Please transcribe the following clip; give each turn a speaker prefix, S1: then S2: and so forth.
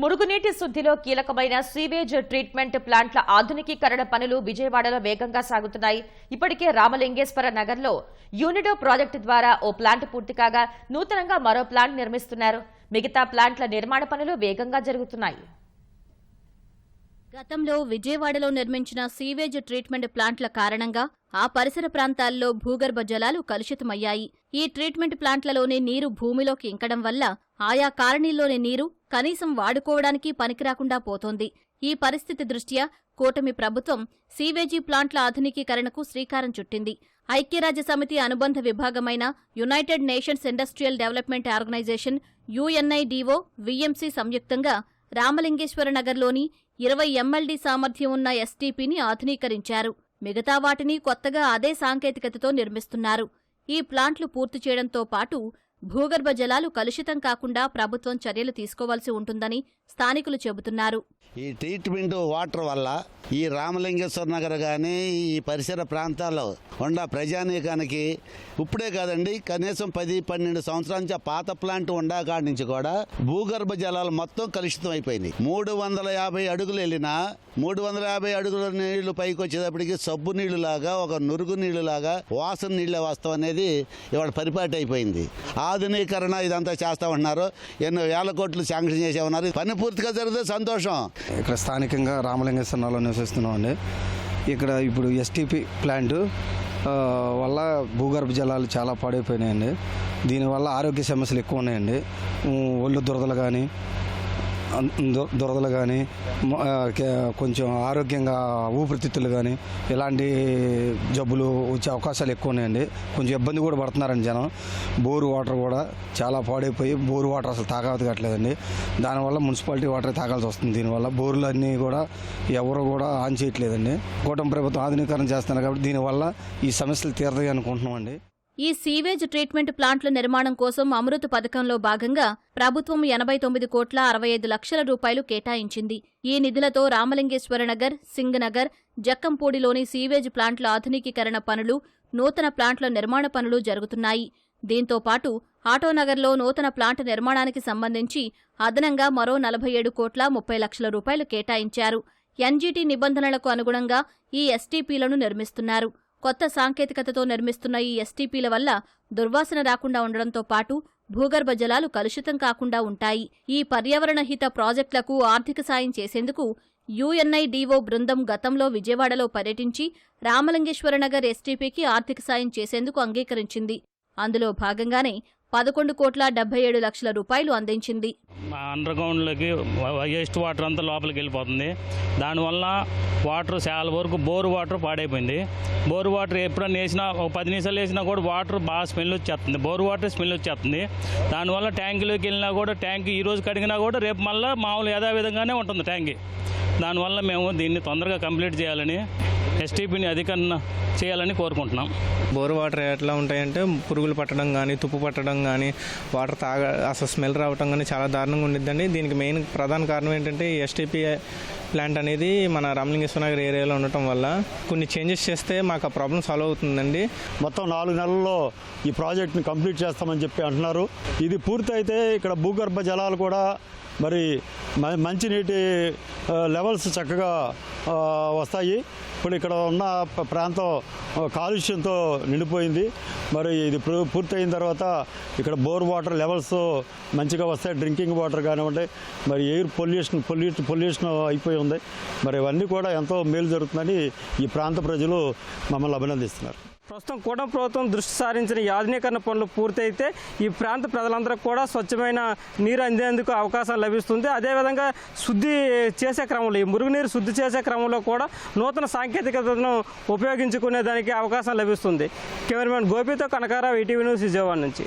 S1: మురుగునీటి శుద్ధిలో కీలకమైన sewage treatment ప్లాంట్ల ఆధునికీకరణ పనులు విజయవాడలో వేగంగా సాగుతున్నాయి. ఇప్పటికే రామలింగేశ్వర నగర్లో యూనిడో ప్రాజెక్టు ద్వారా ఓ ప్లాంట్ పూర్తి కాగా నూతనంగా మరో ప్లాంట్ నిర్మిస్తున్నారు. మిగతా ప్లాంట్ల నిర్మాణ పనులు వేగంగా జరుగుతున్నాయి.
S2: గతంలో విజయవాడలో నిర్మించిన సీవేజ్ ట్రీట్మెంట్ ప్లాంట్ల కారణంగా ఆ పరిసర ప్రాంతాల్లో భూగర్భ జలాలు కలుషితమయ్యాయి. ఈ ట్రీట్మెంట్ ప్లాంట్లలోని నీరు భూమిలోకి ఇంకడం వల్ల ఆయా కాలనీల్లోని నీరు కనీసం వాడుకోవడానికి పనికిరాకుండా పోతోంది. ఈ పరిస్థితి దృష్ట్యా కూటమి ప్రభుత్వం సీవేజీ ప్లాంట్ల ఆధునికీకరణకు శ్రీకారం చుట్టింది. ఐక్యరాజ్య సమితి అనుబంధ విభాగమైన United Nations Industrial Development Organization UNIDO VMC సంయుక్తంగా రామలింగేశ్వర నగర్లోని ఇరవై ఎంఎల్డీ సామర్థ్యం ఉన్న ఎస్టీపీని ఆధునీకరించారు. మిగతా వాటిని కొత్తగా అదే సాంకేతికతతో నిర్మిస్తున్నారు. ఈ ప్లాంట్లు పూర్తి చేయడంతో పాటు భూగర్భ జలాలు కలుషితం కాకుండా ప్రభుత్వం చర్యలు తీసుకోవాల్సి ఉంటుందని స్థానికులు చెబుతున్నారు.
S3: ఈ ట్రీట్మెంట్ వాటర్ వల్ల ఈ రామలింగేశ్వర నగర్ కానీ ఈ పరిసర ప్రాంతాల్లో ఉన్న ప్రజానీకానికి ఇప్పుడే కాదండి కనీసం పది పన్నెండు సంవత్సరాల నుంచి పాత ప్లాంట్ ఉండకాడి నుంచి కూడా భూగర్భ జలాలు మొత్తం కలుషితం అయిపోయినాయి. మూడు వందల యాభై అడుగులు వెళ్ళినా మూడు వందల యాభై అడుగుల నీళ్ళు పైకి వచ్చేటప్పటికి సబ్బు నీళ్ళు లాగా ఒక నురుగు నీళ్ళు లాగా వాసన నీళ్ళే వాస్తవం అనేది ఇవాళ పరిపాటి అయిపోయింది. ఆధునీకరణ ఇదంతా చేస్తా ఉన్నారు ఎన్నో వేల కోట్లు శాంక్షన్ చేసే ఉన్నారు పని పూర్తిగా జరిగితే సంతోషం.
S4: ఇక్కడ స్థానికంగా రామలింగేశ్వరంలో నివసిస్తున్నాం అండి ఇక్కడ ఇప్పుడు ఎస్టీపీ ప్లాంట్ వల్ల భూగర్భ జలాలు చాలా పాడైపోయినాయండి. దీనివల్ల ఆరోగ్య సమస్యలు ఎక్కువ ఉన్నాయండి. ఒళ్ళు దురదలు కానీ దురదలు కానీ కొంచెం ఆరోగ్యంగా ఊపిరితిత్తులు కానీ ఇలాంటి జబ్బులు వచ్చే అవకాశాలు ఎక్కువ ఉన్నాయండి. కొంచెం ఇబ్బంది కూడా పడుతున్నారండి జనం. బోరు వాటర్ కూడా చాలా పాడైపోయి బోరు వాటర్ అసలు తాగావద్దు కావట్లేదండి. దానివల్ల మున్సిపాలిటీ వాటర్ తాగాల్సి వస్తుంది. దీనివల్ల బోర్లు అన్నీ కూడా ఎవరు కూడా ఆన్ చేయట్లేదండి. కూటమి ప్రభుత్వం ఆధునీకరణ చేస్తున్నారు కాబట్టి దీనివల్ల ఈ సమస్యలు తీరతాయి అనుకుంటున్నామండి.
S2: ఈ సీవేజ్ ట్రీట్మెంట్ ప్లాంట్ల నిర్మాణం కోసం అమృత్ పథకంలో భాగంగా ప్రభుత్వం ఎనభై తొమ్మిది కోట్ల అరవై ఐదు లక్షల రూపాయలు కేటాయించింది. ఈ నిధులతో రామలింగేశ్వరనగర్ సింగనగర్ జక్కంపూడిలోని సీవేజ్ ప్లాంట్ల ఆధునికీకరణ పనులు నూతన ప్లాంట్ల నిర్మాణ పనులు జరుగుతున్నాయి. దీంతో పాటు ఆటోనగర్లో నూతన ప్లాంట్ నిర్మాణానికి సంబంధించి అదనంగా మరో నలభై ఏడు కోట్ల ముప్పై లక్షల రూపాయలు కేటాయించారు. ఎన్జీటీ నిబంధనలకు అనుగుణంగా ఈ ఎస్టీపీలను నిర్మిస్తున్నారు. కొత్త సాంకేతికతతో నిర్మిస్తున్న ఈ ఎస్టీపీల వల్ల దుర్వాసన రాకుండా ఉండడంతో పాటు భూగర్భ జలాలు కలుషితం కాకుండా ఉంటాయి. ఈ పర్యావరణ హిత ప్రాజెక్టులకు ఆర్థిక సాయం చేసేందుకు యుఎన్ఐడిఓ బృందం గతంలో విజయవాడలో పర్యటించి రామలింగేశ్వరనగర్ ఎస్టీపీకి ఆర్థిక సాయం చేసేందుకు అంగీకరించింది. అందులో భాగంగానే పదకొండు కోట్ల డెబ్బై ఏడు లక్షల రూపాయలు అందించింది.
S5: మా అండర్ గ్రౌండ్లోకి వేస్ట్ వాటర్ అంతా లోపలికి వెళ్ళిపోతుంది. దానివల్ల వాటర్ చాలా వరకు బోర్ వాటర్ పాడైపోయింది. బోర్ వాటర్ ఎప్పుడన్నా వేసినా ఒక పది నిమిషాలు వేసినా కూడా వాటర్ బాగా స్మెల్ వచ్చేస్తుంది. బోర్ వాటర్ స్మెల్ వచ్చేస్తుంది. దానివల్ల ట్యాంకులోకి వెళ్ళినా కూడా ట్యాంక్ ఈ రోజు కడిగినా కూడా రేపు మళ్ళీ మామూలు యథావిధంగానే ఉంటుంది ట్యాంక్. దానివల్ల మేము దీన్ని తొందరగా కంప్లీట్ చేయాలని ఎస్టీపీని అధికరణ చేయాలని కోరుకుంటున్నాం.
S6: బోర్ వాటర్ ఎట్లా ఉంటాయంటే పురుగులు పట్టడం కానీ తుప్పు పట్టడం కానీ వాటర్ తాగ అసలు స్మెల్ రావడం కానీ చాలా దారుణంగా ఉండిద్దండి. దీనికి మెయిన్ ప్రధాన కారణం ఏంటంటే ఎస్టీపీ ప్లాంట్ అనేది మన రామలింగేశ్వర నగర్ ఏరియాలో ఉండటం వల్ల కొన్ని చేంజెస్ చేస్తే మాకు ఆ ప్రాబ్లం సాల్వ్ అవుతుందండి.
S7: మొత్తం నాలుగు నెలల్లో ఈ ప్రాజెక్ట్ని కంప్లీట్ చేస్తామని చెప్పి అంటున్నారు. ఇది పూర్తయితే ఇక్కడ భూగర్భ జలాలు కూడా మరి మంచినీటి లెవెల్స్ చక్కగా వస్తాయి. ఇప్పుడు ఇక్కడ ఉన్న ప్రాంతం కాలుష్యంతో నిండిపోయింది. మరి ఇది పూర్తయిన తర్వాత ఇక్కడ బోర్ వాటర్ లెవెల్స్ మంచిగా వస్తాయి. డ్రింకింగ్ వాటర్ కానివ్వండి మరి ఎయిర్ పొల్యూషన్ పొల్యూట్ పొల్యూషన్ అయిపోయి ఉంది. మరి ఇవన్నీ కూడా ఎంతో మేలు జరుగుతుందని ఈ ప్రాంత ప్రజలు మమ్మల్ని అభినందిస్తున్నారు.
S8: ప్రస్తుతం కూటమి ప్రభుత్వం దృష్టి సారించిన యాజనీకరణ ఆధునీకరణ పనులు పూర్తయితే ఈ ప్రాంత ప్రజలందరికీ కూడా స్వచ్ఛమైన నీరు అందేందుకు అవకాశం లభిస్తుంది. అదేవిధంగా శుద్ధి చేసే క్రమంలో ఈ మురుగునీరు శుద్ధి చేసే క్రమంలో కూడా నూతన సాంకేతికతను ఉపయోగించుకునే దానికి అవకాశం లభిస్తుంది. కెమెరామెన్ గోపితో కనకారావు ఈటీవీ న్యూస్ విజయవాడ నుంచి.